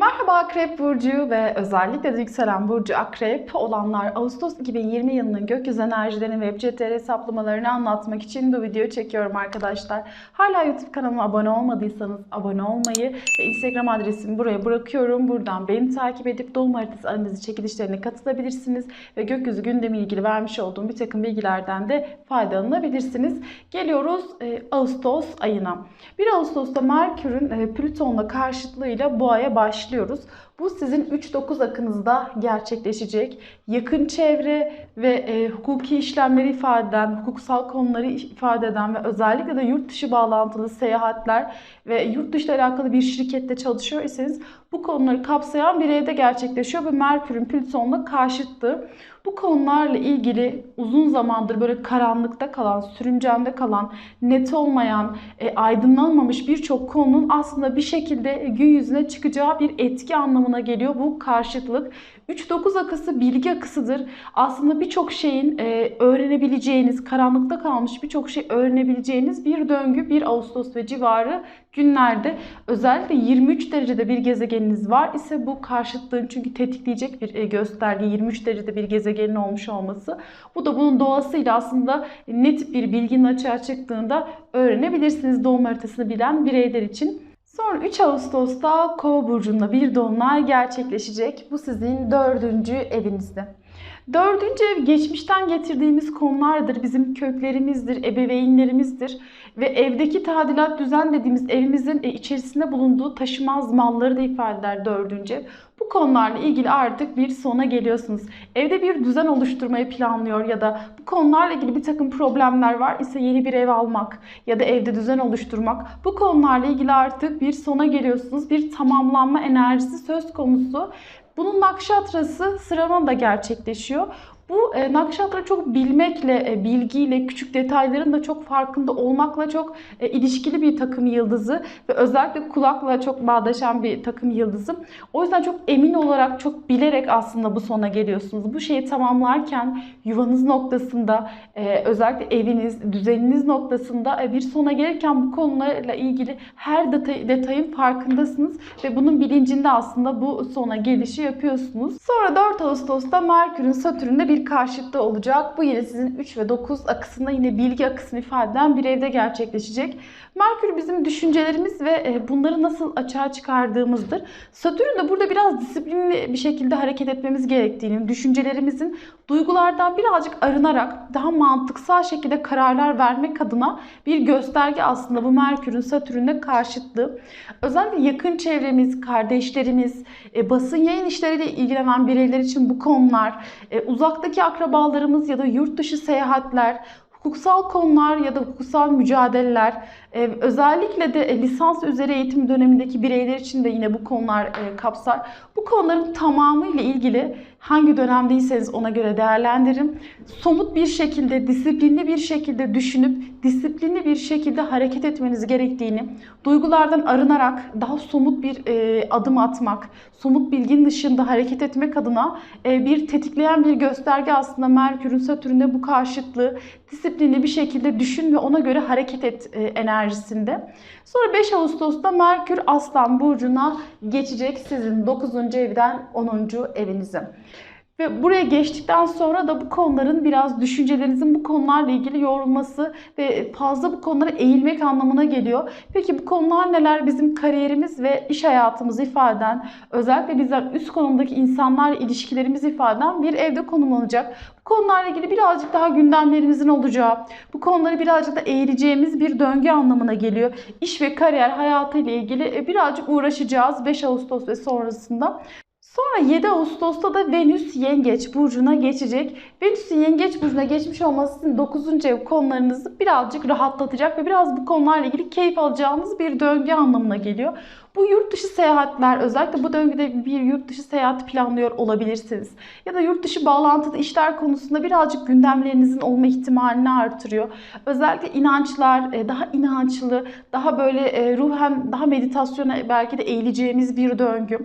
Merhaba Akrep Burcu ve özellikle de yükselen Burcu Akrep olanlar Ağustos 2020 yılının gökyüzü enerjilerini ve CTR hesaplamalarını anlatmak için bu videoyu çekiyorum arkadaşlar. Hala YouTube kanalıma abone olmadıysanız abone olmayı ve Instagram adresimi buraya bırakıyorum. Buradan beni takip edip doğum haritası analizi çekilişlerine katılabilirsiniz ve gökyüzü gündemiyle ilgili vermiş olduğum bir takım bilgilerden de faydalanabilirsiniz. Geliyoruz e, Ağustos ayına. 1 Ağustos'ta Merkür'ün e, Plüton'la karşıtlığıyla bu aya başlıyoruz. Bu sizin 3-9 akınızda gerçekleşecek. Yakın çevre ve e, hukuki işlemleri ifade eden, hukuksal konuları ifade eden ve özellikle de yurt dışı bağlantılı seyahatler ve yurt dışı alakalı bir şirkette çalışıyor iseniz bu konuları kapsayan bir evde gerçekleşiyor ve Merkür'ün Plüton'la karşıtlığı. Bu konularla ilgili uzun zamandır böyle karanlıkta kalan, sürüncemde kalan, net olmayan, e, aydınlanmamış birçok konunun aslında bir şekilde gün yüzüne çıkacağı bir etki anlamına geliyor bu karşıtlık. 3-9 akısı bilgi akısıdır. Aslında birçok şeyin e, öğrenebileceğiniz, karanlıkta kalmış birçok şey öğrenebileceğiniz bir döngü 1 Ağustos ve civarı günlerde. Özellikle 23 derecede bir gezegeniniz var ise bu karşıtlığın çünkü tetikleyecek bir e, gösterge 23 derecede bir gezegenin olmuş olması. Bu da bunun doğasıyla aslında net bir bilginin açığa çıktığında öğrenebilirsiniz doğum haritasını bilen bireyler için. Sonra 3 Ağustos'ta Kova burcunda bir dolunay gerçekleşecek. Bu sizin dördüncü evinizde. Dördüncü ev geçmişten getirdiğimiz konulardır. Bizim köklerimizdir, ebeveynlerimizdir. Ve evdeki tadilat düzen dediğimiz evimizin e, içerisinde bulunduğu taşımaz malları da ifade eder dördüncü. Bu konularla ilgili artık bir sona geliyorsunuz. Evde bir düzen oluşturmayı planlıyor ya da bu konularla ilgili bir takım problemler var ise yeni bir ev almak ya da evde düzen oluşturmak. Bu konularla ilgili artık bir sona geliyorsunuz. Bir tamamlanma enerjisi söz konusu. Bunun nakşatrası sıralama da gerçekleşiyor. Bu e, nakşatra çok bilmekle, e, bilgiyle, küçük detayların da çok farkında olmakla çok e, ilişkili bir takım yıldızı ve özellikle kulakla çok bağdaşan bir takım yıldızı. O yüzden çok emin olarak, çok bilerek aslında bu sona geliyorsunuz. Bu şeyi tamamlarken yuvanız noktasında, e, özellikle eviniz, düzeniniz noktasında e, bir sona gelirken bu konularla ilgili her detay, detayın farkındasınız ve bunun bilincinde aslında bu sona gelişi yapıyorsunuz. Sonra 4 Ağustos'ta Merkür'ün Satürn'de bir karşıtı olacak. Bu yine sizin 3 ve 9 akısında yine bilgi akısını ifade eden bir evde gerçekleşecek. Merkür bizim düşüncelerimiz ve e, bunları nasıl açığa çıkardığımızdır. Satürn de burada biraz disiplinli bir şekilde hareket etmemiz gerektiğini, düşüncelerimizin duygulardan birazcık arınarak daha mantıksal şekilde kararlar vermek adına bir gösterge aslında bu Merkür'ün Satürn'e karşıtlığı. Özellikle yakın çevremiz, kardeşlerimiz, e, basın yayın işleriyle ilgilenen bireyler için bu konular, e, uzaktaki akrabalarımız ya da yurt dışı seyahatler, hukuksal konular ya da hukuksal mücadeleler, e, özellikle de e, lisans üzeri eğitim dönemindeki bireyler için de yine bu konular e, kapsar. Bu konuların tamamı ile ilgili hangi dönemdeyseniz ona göre değerlendirin. Somut bir şekilde, disiplinli bir şekilde düşünüp disiplinli bir şekilde hareket etmeniz gerektiğini, duygulardan arınarak daha somut bir e, adım atmak, somut bilginin dışında hareket etmek adına e, bir tetikleyen bir gösterge aslında Merkür'ün Satürn'de bu karşıtlığı disiplinli bir şekilde düşün ve ona göre hareket et e, enerjisinde. Sonra 5 Ağustos'ta Merkür Aslan Burcu'na geçecek sizin 9. evden 10. evinize. Ve buraya geçtikten sonra da bu konuların biraz düşüncelerinizin bu konularla ilgili yorulması ve fazla bu konulara eğilmek anlamına geliyor. Peki bu konular neler? Bizim kariyerimiz ve iş hayatımızı ifade eden, özellikle bizler üst konumdaki insanlarla ilişkilerimizi ifade eden bir evde konumlanacak. Bu konularla ilgili birazcık daha gündemlerimizin olacağı, bu konuları birazcık da eğileceğimiz bir döngü anlamına geliyor. İş ve kariyer hayatı ile ilgili birazcık uğraşacağız 5 Ağustos ve sonrasında. Sonra 7 Ağustos'ta da Venüs Yengeç burcuna geçecek. Venüs'ün Yengeç burcuna geçmiş olması sizin 9. ev konularınızı birazcık rahatlatacak ve biraz bu konularla ilgili keyif alacağınız bir döngü anlamına geliyor. Bu yurt dışı seyahatler özellikle bu döngüde bir yurt dışı seyahat planlıyor olabilirsiniz. Ya da yurt dışı bağlantılı işler konusunda birazcık gündemlerinizin olma ihtimalini artırıyor. Özellikle inançlar e, daha inançlı, daha böyle e, ruhen daha meditasyona belki de eğileceğimiz bir döngü.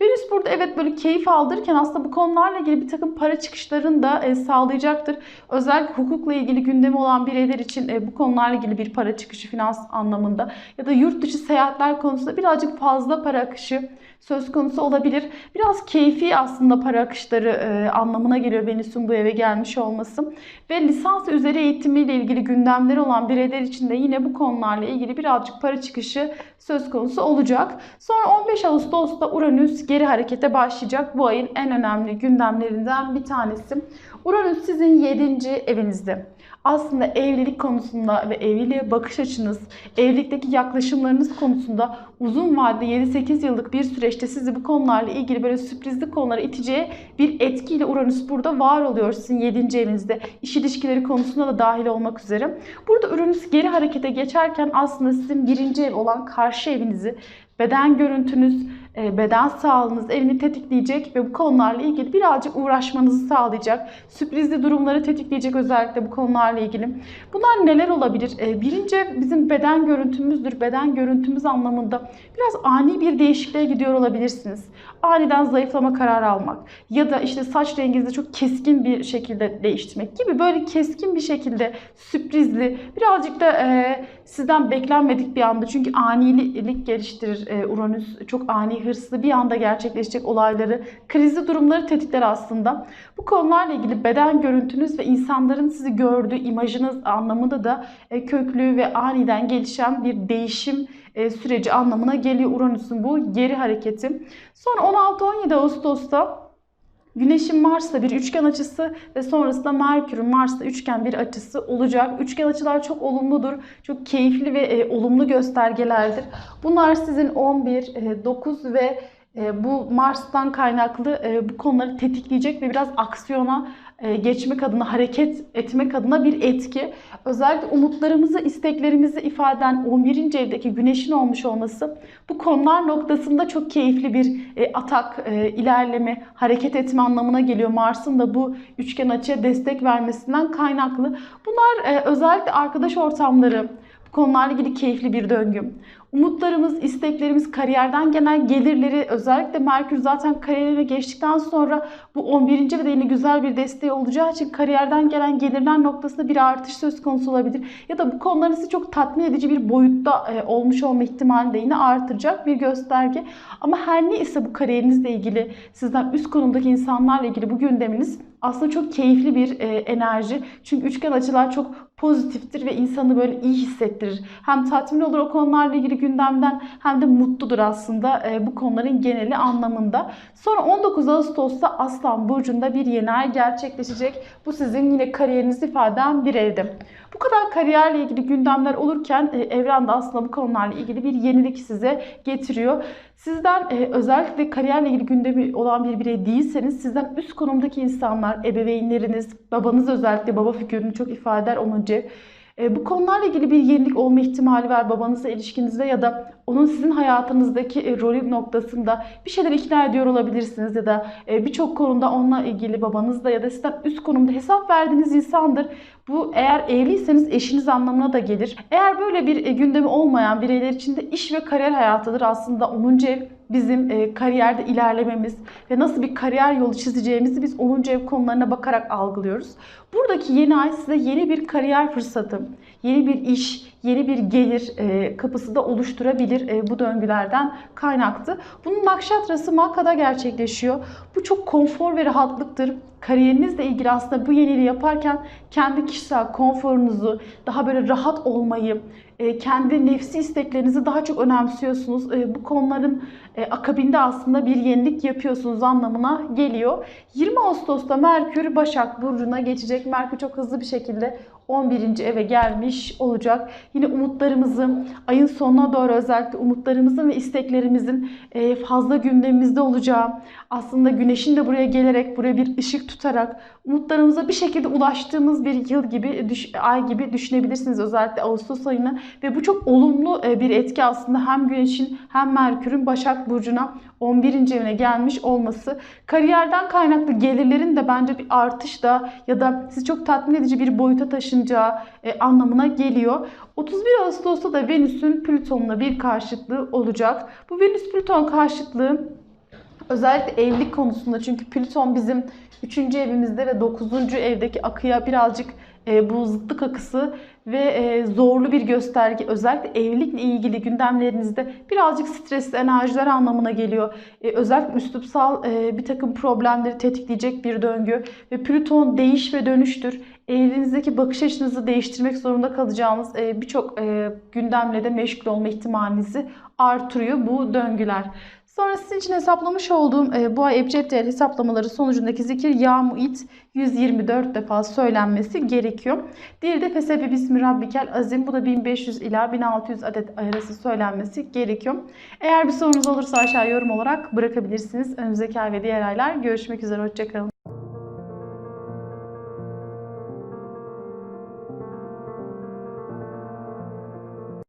Venüs burada evet böyle keyif aldırırken aslında bu konularla ilgili bir takım para çıkışlarını da e, sağlayacaktır. Özellikle hukukla ilgili gündemi olan bireyler için bu konularla ilgili bir para çıkışı finans anlamında ya da yurt dışı seyahatler konusunda birazcık fazla para akışı söz konusu olabilir. Biraz keyfi aslında para akışları e, anlamına geliyor Venüs'ün bu eve gelmiş olması. Ve lisans üzeri eğitimiyle ilgili gündemleri olan bireyler için de yine bu konularla ilgili birazcık para çıkışı söz konusu olacak. Sonra 15 Ağustos'ta Uranüs geri harekete başlayacak. Bu ayın en önemli gündemlerinden bir tanesi. Uranüs sizin 7. evinizde. Aslında evlilik konusunda ve evliliğe bakış açınız, evlilikteki yaklaşımlarınız konusunda uzun vadede 7-8 yıllık bir süreçte sizi bu konularla ilgili böyle sürprizli konulara iteceği bir etkiyle Uranüs burada var oluyor sizin 7. evinizde. İş ilişkileri konusunda da dahil olmak üzere. Burada Uranüs geri harekete geçerken aslında sizin birinci ev olan karşı evinizi, beden görüntünüz, e, beden sağlığınız evini tetikleyecek ve bu konularla ilgili birazcık uğraşmanızı sağlayacak. Sürprizli durumları tetikleyecek özellikle bu konularla ilgili. Bunlar neler olabilir? E, Birinci bizim beden görüntümüzdür. Beden görüntümüz anlamında biraz ani bir değişikliğe gidiyor olabilirsiniz. Aniden zayıflama kararı almak ya da işte saç renginizi çok keskin bir şekilde değiştirmek gibi böyle keskin bir şekilde sürprizli birazcık da e, sizden beklenmedik bir anda çünkü anilik geliştirir e, Uranüs çok ani hırslı bir anda gerçekleşecek olayları krizli durumları tetikler aslında. Bu konularla ilgili beden görüntünüz ve insanların sizi gördüğü imajınız anlamında da e, köklü ve aniden gelişen bir değişim e, süreci anlamına geliyor Uranüs'ün bu geri hareketi. Sonra 16-17 Ağustos'ta Güneşin Mars'la bir üçgen açısı ve sonrasında Merkür'ün Mars'la üçgen bir açısı olacak. Üçgen açılar çok olumludur, çok keyifli ve e, olumlu göstergelerdir. Bunlar sizin 11, e, 9 ve e, bu Mars'tan kaynaklı e, bu konuları tetikleyecek ve biraz aksiyona geçmek adına, hareket etmek adına bir etki. Özellikle umutlarımızı, isteklerimizi ifaden 11. evdeki güneşin olmuş olması bu konular noktasında çok keyifli bir e, atak, e, ilerleme, hareket etme anlamına geliyor. Mars'ın da bu üçgen açıya destek vermesinden kaynaklı. Bunlar e, özellikle arkadaş ortamları, konularla ilgili keyifli bir döngü. Umutlarımız, isteklerimiz, kariyerden gelen gelirleri özellikle Merkür zaten kariyerine geçtikten sonra bu 11. ve de güzel bir desteği olacağı için kariyerden gelen gelirler noktasında bir artış söz konusu olabilir. Ya da bu konuların sizi çok tatmin edici bir boyutta e, olmuş olma ihtimali de yine artıracak bir gösterge. Ama her ne ise bu kariyerinizle ilgili sizden üst konumdaki insanlarla ilgili bu gündeminiz aslında çok keyifli bir e, enerji. Çünkü üçgen açılar çok pozitiftir ve insanı böyle iyi hissettirir. Hem tatmin olur o konularla ilgili gündemden hem de mutludur aslında e, bu konuların geneli anlamında. Sonra 19 Ağustos'ta Aslan Burcu'nda bir yeni ay gerçekleşecek. Bu sizin yine kariyerinizi ifade eden bir evde. Bu kadar kariyerle ilgili gündemler olurken e, evren de aslında bu konularla ilgili bir yenilik size getiriyor. Sizden e, özellikle kariyerle ilgili gündemi olan bir birey değilseniz sizden üst konumdaki insanlar, ebeveynleriniz, babanız özellikle baba figürünü çok ifade eder 10. ev. E, bu konularla ilgili bir yenilik olma ihtimali var babanızla ilişkinizde ya da onun sizin hayatınızdaki e, rolü noktasında bir şeyler ikna ediyor olabilirsiniz ya da e, birçok konuda onunla ilgili babanızla ya da sizden üst konumda hesap verdiğiniz insandır. Bu eğer evliyseniz eşiniz anlamına da gelir. Eğer böyle bir e, gündemi olmayan bireyler için de iş ve kariyer hayatıdır aslında 10. ev bizim e, kariyerde ilerlememiz ve nasıl bir kariyer yolu çizeceğimizi biz 10. ev konularına bakarak algılıyoruz. Buradaki yeni ay size yeni bir kariyer fırsatı, yeni bir iş, yeni bir gelir e, kapısı da oluşturabilir e, bu döngülerden kaynaklı. Bunun nakşatrası Maka'da gerçekleşiyor. Bu çok konfor ve rahatlıktır. Kariyerinizle ilgili aslında bu yeniliği yaparken kendi kişisel konforunuzu, daha böyle rahat olmayı, e, kendi nefsi isteklerinizi daha çok önemsiyorsunuz. Bu konuların akabinde aslında bir yenilik yapıyorsunuz anlamına geliyor. 20 Ağustos'ta Merkür Başak Burcu'na geçecek. Merkür çok hızlı bir şekilde 11. eve gelmiş olacak. Yine umutlarımızı ayın sonuna doğru özellikle umutlarımızın ve isteklerimizin e, fazla gündemimizde olacağı, aslında güneşin de buraya gelerek buraya bir ışık tutarak umutlarımıza bir şekilde ulaştığımız bir yıl gibi, ay gibi düşünebilirsiniz özellikle Ağustos ayını ve bu çok olumlu e, bir etki aslında hem güneşin hem Merkür'ün Başak Burcu'na 11. evine gelmiş olması. Kariyerden kaynaklı gelirlerin de bence bir artış da ya da sizi çok tatmin edici bir boyuta taşınacağı e, anlamına geliyor. 31 Ağustos'ta da Venüs'ün Plüton'la bir karşıtlığı olacak. Bu Venüs-Plüton karşıtlığı özellikle evlilik konusunda çünkü Plüton bizim 3. evimizde ve 9. evdeki akıya birazcık e, bu zıtlık akısı ve e, zorlu bir gösterge. Özellikle evlilikle ilgili gündemlerinizde birazcık stresli enerjiler anlamına geliyor. E, özellikle üslupsal bir takım problemleri tetikleyecek bir döngü ve Plüton değiş ve dönüştür. Evliliğinizdeki bakış açınızı değiştirmek zorunda kalacağınız birçok e, gündemle de meşgul olma ihtimalinizi artırıyor bu döngüler. Sonra sizin için hesaplamış olduğum e, bu ay ebced değer hesaplamaları sonucundaki zikir ya muit 124 defa söylenmesi gerekiyor. Diğeri de fesebi bismi rabbikel azim. Bu da 1500 ila 1600 adet arası söylenmesi gerekiyor. Eğer bir sorunuz olursa aşağı yorum olarak bırakabilirsiniz. Önümüzdeki ay ve diğer aylar görüşmek üzere. Hoşçakalın.